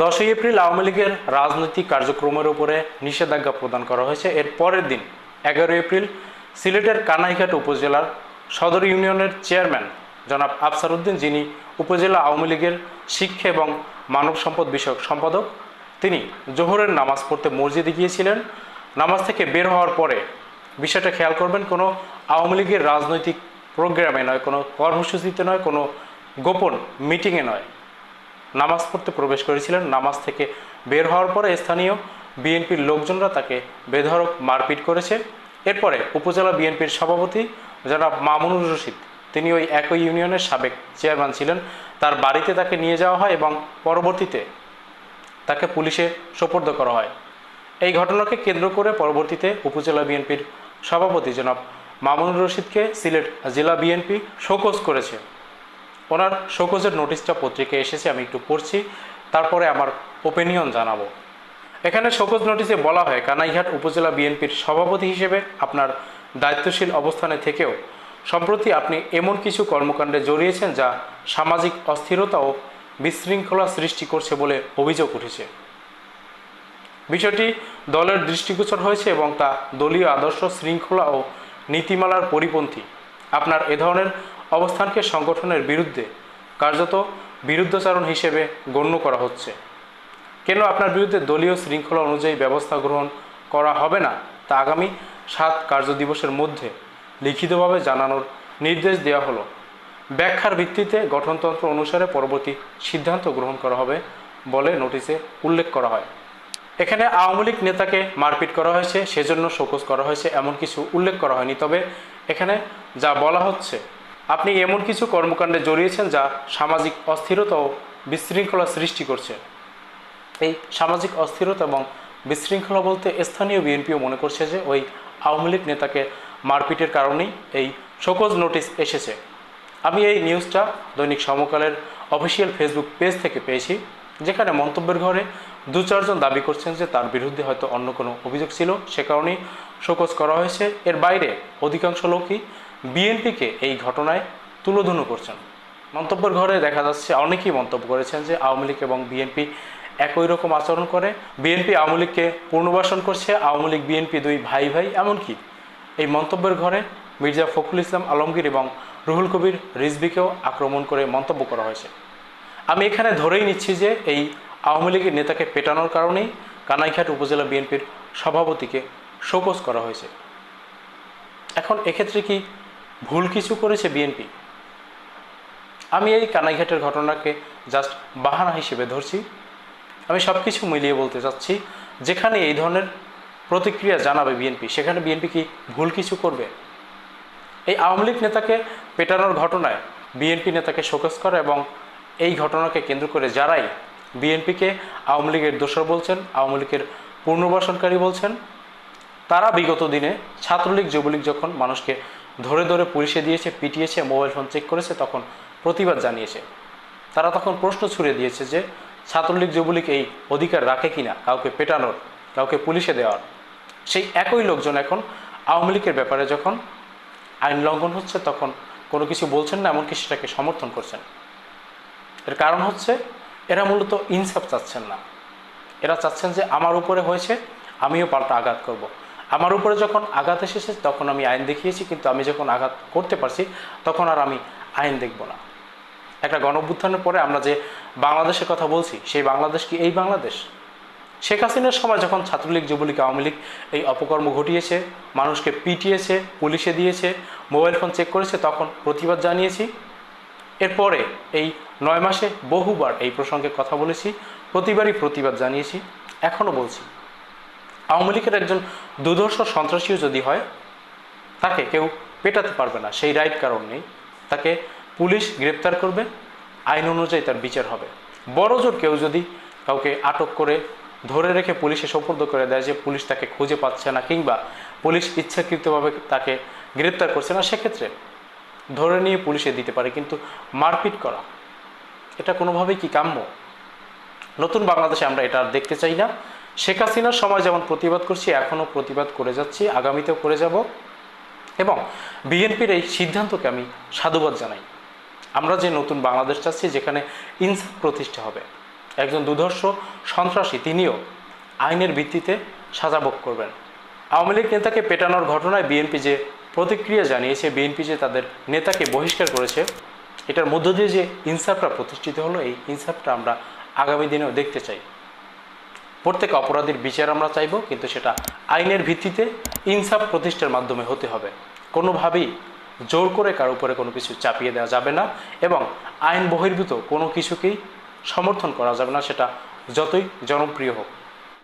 দশই এপ্রিল আওয়ামী লীগের রাজনৈতিক কার্যক্রমের উপরে নিষেধাজ্ঞা প্রদান করা হয়েছে। এর পরের দিন এগারো এপ্রিল, সিলেটের কানাইঘাট উপজেলার সদর ইউনিয়নের চেয়ারম্যান জনাব আফসার উদ্দিন যিনি উপজেলা আওয়ামী লীগের শিক্ষা এবং মানব সম্পদ বিষয়ক সম্পাদক, তিনি জোহরের নামাজ পড়তে মসজিদে গিয়েছিলেন। নামাজ থেকে বের হওয়ার পরে বিষয়টা খেয়াল করবেন, কোনো আওয়ামী লীগের রাজনৈতিক প্রোগ্রামে নয়, কোনো কর্মসূচিতে নয়, কোনো গোপন মিটিংয়ে নয়। নামাজ পড়তে প্রবেশ করেছিলেন। নামাজ থেকে বের হওয়ার পরে স্থানীয় বিএনপির লোকজনরা তাকে বেধড়ক মারপিট করেছে। এরপরে উপজেলা বিএনপির সভাপতি জনাব মামুনুর রশিদ, তিনি ওই একই ইউনিয়নের সাবেক চেয়ারম্যান ছিলেন। তার বাড়িতে তাকে নিয়ে যাওয়া হয় এবং পরবর্তীতে তাকে পুলিশে সোপর্দ করা হয়। এই ঘটনাকে কেন্দ্র করে পরবর্তীতে উপজেলা বিএনপির সভাপতি জনাব মামুনুর রশিদকে সিলেট জেলা বিএনপি শোকজ করেছে। ওনার শোকজের নোটিশটা পত্রিকায় এসেছে, আমি একটু পড়ছি। তারপরে আমার ওপিনিয়ন জানাব। এখানে শোকজ নোটিশে বলা হয়, কানাইঘাট উপজেলা বিএনপির সভাপতি হিসেবে আপনার দায়িত্বশীল অবস্থানে থেকেও সম্প্রতি আপনি এমন কিছু কর্মকাণ্ডে জড়িয়েছেন যা সামাজিক অস্থিরতা ও বিশৃঙ্খলা সৃষ্টি করছে বলে অভিযোগ উঠেছে। বিষয়টি দলের দৃষ্টিগোচর হয়েছে এবং তা দলীয় আদর্শ শৃঙ্খলা ও নীতিমালার পরিপন্থী। আপনার এ ধরনের অবস্থানকে সংগঠনের বিরুদ্ধে কার্যত বিরুদ্ধাচরণ হিসেবে গণ্য করা হচ্ছে। কেন আপনার বিরুদ্ধে দলীয় শৃঙ্খলা অনুযায়ী ব্যবস্থা গ্রহণ করা হবে না তা আগামী সাত কার্যদিবসের মধ্যে লিখিতভাবে জানানোর নির্দেশ দেওয়া হলো। ব্যাখ্যার ভিত্তিতে গঠনতন্ত্র অনুসারে পরবর্তী সিদ্ধান্ত গ্রহণ করা হবে বলে নোটিশে উল্লেখ করা হয়। এখানে আওয়ামী লীগ নেতাকে মারপিট করা হয়েছে, সেজন্য শোকজ করা হয়েছে, এমন কিছু উল্লেখ করা হয়নি। তবে এখানে যা বলা হচ্ছে আপনি এমন কিছু কর্মকাণ্ডে জড়িয়েছেন যা সামাজিক অস্থিরতা ও বিশৃঙ্খলা সৃষ্টি করছে। এই সামাজিক অস্থিরতা এবং বিশৃঙ্খলা বলতে স্থানীয় বিএনপিও মনে করছে যে ওই আওয়ামী লীগ নেতাকে মারপিটের কারণেই এই শোকজ নোটিশ এসেছে। আমি এই নিউজটা দৈনিক সমকালের অফিসিয়াল ফেসবুক পেজ থেকে পেয়েছি, যেখানে মন্তব্যের ঘরে দু চারজন দাবি করছেন যে তার বিরুদ্ধে হয়তো অন্য কোনো অভিযোগ ছিল, সে কারণেই শোকজ করা হয়েছে। এর বাইরে অধিকাংশ লোকই বিএনপিকে এই ঘটনায় তুলোধনু করছেন। মন্তব্যের ঘরে দেখা যাচ্ছে, অনেকেই মন্তব্য করেছেন যে আওয়ামী লীগ এবং বিএনপি একই রকম আচরণ করে। বিএনপি আওয়ামী লীগকে পুনর্বাসন করছে, আওয়ামী লীগ, বিএনপি দুই ভাই ভাই। এমনকি এই মন্তব্যের ঘরে মির্জা ফখরুল ইসলাম, আলমগীর এবং রুহুল কবির রিজভিকেও আক্রমণ করে মন্তব্য করা হয়েছে। আমি এখানে ধরেই নিচ্ছি যে এই আওয়ামী লীগের নেতাকে পেটানোর কারণেই কানাইঘাট উপজেলা বিএনপির সভাপতিকে শোকজ করা হয়েছে। এখন এক্ষেত্রে কি ভুল কিছু করেছে বিএনপি আমি এই কানাইঘাটের ঘটনাকে জাস্ট বাহানা হিসেবে ধরছি। আমি সব কিছু মিলিয়ে বলতে চাচ্ছি, যেখানে এই ধরনের প্রতিক্রিয়া জানাবে বিএনপি সেখানে বিএনপি কি ভুল কিছু করবে? এই আওয়ামী লীগ নেতাকে পেটানোর ঘটনায় বিএনপি নেতাকে শোকস করে এবং এই ঘটনাকে কেন্দ্র করে যারাই বিএনপিকে আওয়ামী লীগের দোষর বলছেন, আওয়ামী লীগের পুনর্বাসনকারী বলছেন, তারা বিগত দিনে ছাত্রলীগ, যুবলীগ যখন মানুষকে ধরে ধরে পুলিশে দিয়েছে, পিটিয়েছে, মোবাইল ফোন চেক করেছে, তখন প্রতিবাদ জানিয়েছে। তারা তখন প্রশ্ন ছুড়ে দিয়েছে যে, ছাত্রলীগ যুবলীগ এই অধিকার রাখে কিনা, কাউকে পেটানোর, কাউকে পুলিশে দেওয়ার। সেই একই লোকজন এখন আওয়ামী লীগের ব্যাপারে যখন আইন লঙ্ঘন হচ্ছে, তখন কোনো কিছু বলছেন না, এমনকি সেটাকে সমর্থন করছেন। এর কারণ হচ্ছে, এরা মূলত ইনসাফ চাচ্ছেন না। এরা চাচ্ছেন যে, আমার উপরে হয়েছে, আমিও পাল্টা আঘাত করব। আমার উপরে যখন আঘাত এসেছে, তখন আমি আইন দেখিয়েছি, কিন্তু আমি যখন আঘাত করতে পারছি, তখন আর আমি আইন দেখব না। একটা গণঅভ্যুত্থানের পরে আমরা যে বাংলাদেশের কথা বলছি, সেই বাংলাদেশ কি এই বাংলাদেশ? শেখ হাসিনার সময় যখন ছাত্রলীগ, যুবলীগ, আওয়ামী লীগ এই অপকর্ম ঘটিয়েছে, মানুষকে পিটিয়েছে, পুলিশে দিয়েছে, মোবাইল ফোন চেক করেছে, তখন প্রতিবাদ জানিয়েছি। এরপরে এই নয় মাসে বহুবার এই প্রসঙ্গে কথা বলেছি, প্রতিবারই প্রতিবাদ জানিয়েছি, এখনও বলছি। আওয়ামী লীগের একজন দুর্ধর্ষ সন্ত্রাসীও যদি হয়, তাকে কেউ পেটাতে পারবে না, সেই রাইট কারণ নেই। তাকে পুলিশ গ্রেপ্তার করবে, আইন অনুযায়ী তার বিচার হবে। বড় জোর কেউ যদি কাউকে আটক করে ধরে রেখে পুলিশে সোপর্দ করে দেয় যে পুলিশ তাকে খুঁজে পাচ্ছে না, কিংবা পুলিশ ইচ্ছাকৃতভাবে তাকে গ্রেপ্তার করছে না, সেক্ষেত্রে ধরে নিয়ে পুলিশে দিতে পারে, কিন্তু মারপিট করা, এটা কোনোভাবেই কি কাম্য? নতুন বাংলাদেশে আমরা এটা দেখতে চাই না। শেখ হাসিনার সময় যেমন প্রতিবাদ করছি, এখনও প্রতিবাদ করে যাচ্ছি, আগামীতেও করে যাব। এবং বিএনপির এই সিদ্ধান্তকে আমি সাধুবাদ জানাই। আমরা যে নতুন বাংলাদেশ চাচ্ছি, যেখানে ইনসাফ প্রতিষ্ঠা হবে। একজন দুধর্ষ সন্ত্রাসী, তিনিও আইনের ভিত্তিতে সাজা ভোগ করবেন। আওয়ামী লীগ নেতাকে পেটানোর ঘটনায় বিএনপি যে প্রতিক্রিয়া জানিয়েছে, বিএনপি যে তাদের নেতাকে বহিষ্কার করেছে, এটার মধ্য দিয়ে যে ইনসাফটা প্রতিষ্ঠিত হলো, এই ইনসাফটা আমরা আগামী দিনেও দেখতে চাই। প্রত্যেক অপরাধীর বিচার আমরা চাইব, কিন্তু সেটা আইনের ভিত্তিতে ইনসাফ প্রতিষ্ঠার মাধ্যমে হতে হবে। কোনোভাবেই জোর করে কারও উপরে কোনো কিছু চাপিয়ে দেওয়া যাবে না এবং আইন বহির্ভূত কোনো কিছুকেই সমর্থন করা যাবে না, সেটা যতই জনপ্রিয় হোক।